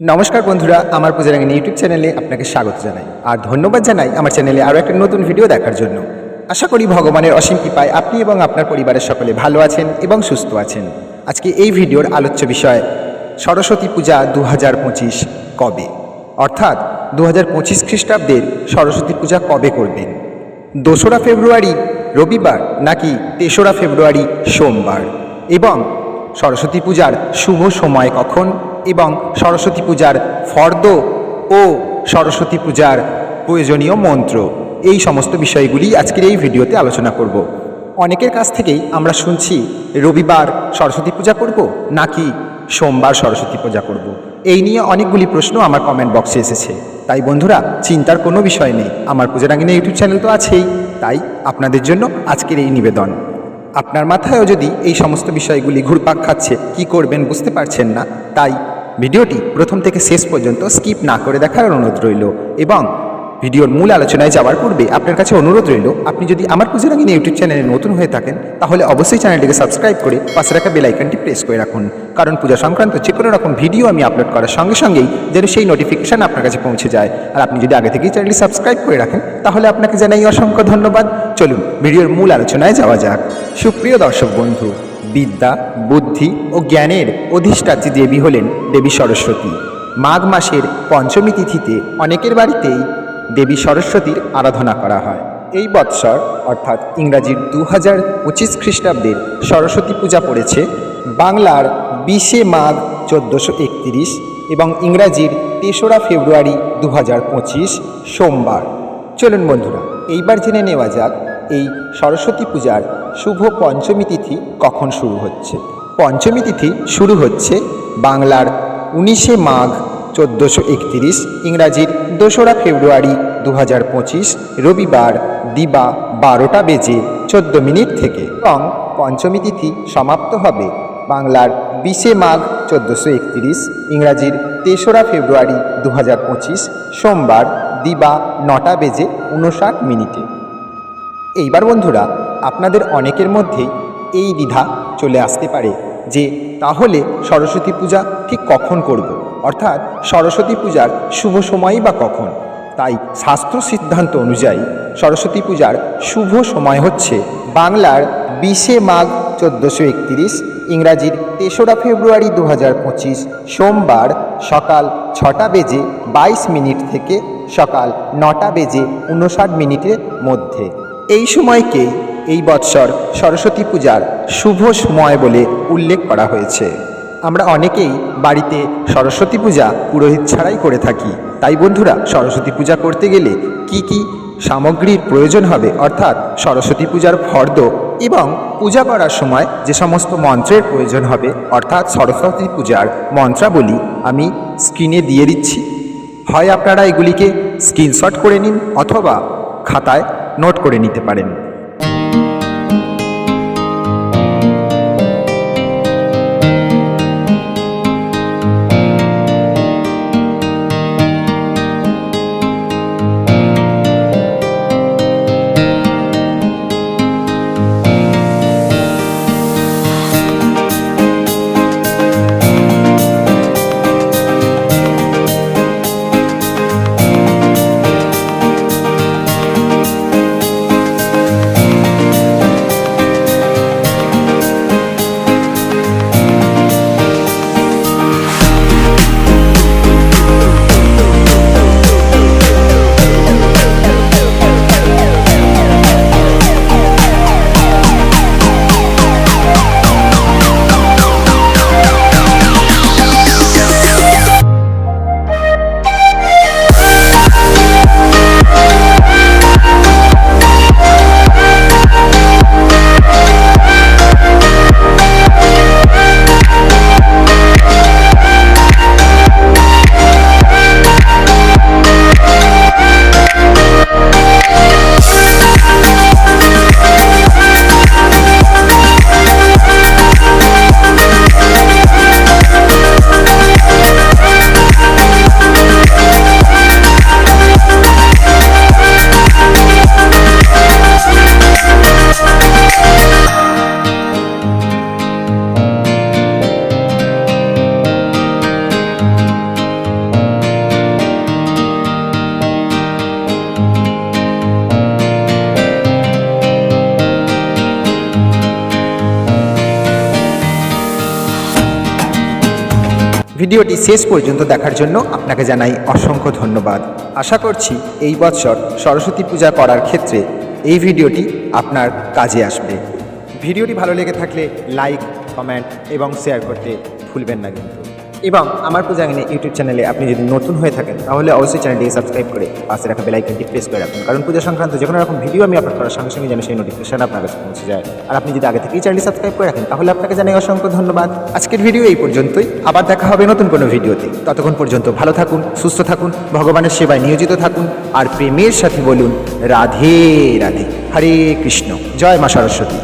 নমস্কার বন্ধুরা, আমার পূজারাঙ্গিনী ইউটিউব চ্যানেলে আপনাকে স্বাগত জানাই আর ধন্যবাদ জানাই আমার চ্যানেলে আরও একটা নতুন ভিডিও দেখার জন্য। আশা করি ভগবানের অসীম কৃপায় আপনি এবং আপনার পরিবারের সকলে ভালো আছেন এবং সুস্থ আছেন। আজকে এই ভিডিওর আলোচ্য বিষয়, সরস্বতী পূজা দু হাজার পঁচিশ কবে? অর্থাৎ দু হাজার পঁচিশ খ্রিস্টাব্দের সরস্বতী পূজা কবে করবেন? দোসরা ফেব্রুয়ারি রবিবার নাকি তেসরা ফেব্রুয়ারি সোমবার? এবং সরস্বতী পূজার শুভ সময় কখন? এবং সরস্বতী পূজার ফর্দ ও সরস্বতী পূজার প্রয়োজনীয় মন্ত্র। এই সমস্ত বিষয়গুলি আজকের এই ভিডিওতে আলোচনা করব। অনেকের কাছ থেকেই আমরা শুনছি, রবিবার সরস্বতী পূজা করব নাকি সোমবার সরস্বতী পূজা করব? এই নিয়ে অনেকগুলি প্রশ্ন আমার কমেন্ট বক্সে এসেছে। তাই বন্ধুরা, চিন্তার কোনো বিষয় নেই। আমার পূজারাঙ্গিনী ইউটিউব চ্যানেল তো আছেই। তাই আপনাদের জন্য আজকের এই নিবেদন। আপনার মাথায়ও যদি এই সমস্ত বিষয়গুলি ঘুরপাক খাচ্ছে, কি করবেন বুঝতে পারছেন না? তাই ভিডিওটি প্রথম থেকে শেষ পর্যন্ত স্কিপ না করে দেখার অনুরোধ রইল এবং ভিডিওর মূল আলোচনায় যাওয়ার পূর্বে আপনার কাছে অনুরোধ রইল, আপনি যদি আমার পুজোরাঙ্গিনী ইউটিউব চ্যানেলে নতুন হয়ে থাকেন, তাহলে অবশ্যই চ্যানেলটিকে সাবস্ক্রাইব করে পাশে রাখা বেলাইকনটি প্রেস করে রাখুন। কারণ পূজা সংক্রান্ত যে কোনো রকম ভিডিও আমি আপলোড করার সঙ্গে সঙ্গেই যেন সেই নোটিফিকেশান আপনার কাছে পৌঁছে যায়। আর আপনি যদি আগে থেকেই চ্যানেলটি সাবস্ক্রাইব করে রাখেন, তাহলে আপনাকে জানাই অসংখ্য ধন্যবাদ। চলুন ভিডিওর মূল আলোচনায় যাওয়া যাক। সুপ্রিয় দর্শক বন্ধু বিদ্যা, বুদ্ধি ও জ্ঞানের অধিষ্ঠাত্রী দেবী হলেন দেবী সরস্বতী। মাঘ মাসের পঞ্চমী তিথিতে অনেকের বাড়িতেই দেবী সরস্বতীর আরাধনা করা হয়। এই বৎসর, অর্থাৎ ইংরাজির দু হাজার পঁচিশ খ্রিস্টাব্দের সরস্বতী পূজা পড়েছে, বাংলার বিশে মাঘ চোদ্দোশো একত্রিশ এবং ইংরাজির তেসরা ফেব্রুয়ারি দু হাজার পঁচিশ সোমবার। চলুন বন্ধুরা, এইবার জেনে নেওয়া যাক এই সরস্বতী পূজার শুভ পঞ্চমী তিথি কখন শুরু হচ্ছে? পঞ্চমী তিথি শুরু হচ্ছে বাংলার উনিশে মাঘ চোদ্দোশো একত্রিশ, ইংরাজির দোসরা ফেব্রুয়ারি দু হাজার পঁচিশ, রবিবার দিবা বারোটা বেজে চোদ্দ মিনিট থেকে এবং পঞ্চমী তিথি সমাপ্ত হবে বাংলার বিশে মাঘ চোদ্দোশো একত্রিশ, ইংরাজির তেসরা ফেব্রুয়ারি দু হাজার পঁচিশ, সোমবার দিবা নটা বেজে উনষাট মিনিটে। এইবার বন্ধুরা আপনাদের অনেকের মধ্যেই এই দ্বিধা চলে আসতে পারে যে, তাহলে সরস্বতী পূজা ঠিক কখন করব। অর্থাৎ সরস্বতী পূজার শুভ সময়ই বা কখন তাই শাস্ত্র সিদ্ধান্ত অনুযায়ী সরস্বতী পূজার শুভ সময় হচ্ছে বাংলার বিশে মাঘ চোদ্দোশো একত্রিশ, ইংরাজির তেসরা ফেব্রুয়ারি দু হাজার পঁচিশ, সোমবার সকাল ছটা বেজে বাইশ মিনিট থেকে সকাল নটা বেজে উনষাট মিনিটের মধ্যে এই সময়কেই এই বৎসর সরস্বতী পূজার শুভ সময় বলে উল্লেখ করা হয়েছে। আমরা অনেকেই বাড়িতে সরস্বতী পূজা পুরোহিত ছাড়াই করে থাকি। তাই বন্ধুরা, সরস্বতী পূজা করতে গেলে কি কি সামগ্রীর প্রয়োজন হবে? অর্থাৎ সরস্বতী পূজার ফর্দ এবং পূজা করার সময় যে সমস্ত মন্ত্রের প্রয়োজন হবে, অর্থাৎ সরস্বতী পূজার মন্ত্রাবলী আমি স্ক্রিনে দিয়ে দিচ্ছি। হয় আপনারা এগুলিকে স্ক্রিনশট করে নিন অথবা খাতায় নোট করে নিতে পারেন। ভিডিওটি শেষ পর্যন্ত দেখার জন্য আপনাকে জানাই অসংখ্য ধন্যবাদ। আশা করছি এই বছর সরস্বতী পূজা করার ক্ষেত্রে এই ভিডিওটি আপনার কাজে আসবে। ভিডিওটি ভালো লেগে থাকলে লাইক, কমেন্ট এবং শেয়ার করতে ভুলবেন না কিন্তু। এবং আমার পূজাঙ্গিনী ইউটিউব চ্যানেলে আপনি যদি নতুন হয়ে থাকেন, তাহলে অবশ্যই চ্যানেলটি সাবস্ক্রাইব করে পাশে রাখা বেলাইকনটি প্রেস করে রাখুন। কারণ পূজা সংক্রান্ত যে কোনো রকম ভিডিও আমি আপলোড করার সঙ্গে সঙ্গে যেন সেই নোটিফিকেশন আপনার কাছে পৌঁছে যায়। আর আপনি যদি আগে থেকেই চ্যানেলটি সাবস্ক্রাইব করে রাখেন, তাহলে আপনাকে জানাই অসংখ্য ধন্যবাদ। আজকের ভিডিও এই পর্যন্তই। আবার দেখা হবে নতুন কোনো ভিডিওতে ততক্ষণ পর্যন্ত ভালো থাকুন, সুস্থ থাকুন, ভগবানের সেবায় নিয়োজিত থাকুন, আর প্রেমের সাথে বলুন, রাধে রাধে। হরে কৃষ্ণ। জয় মা সরস্বতী।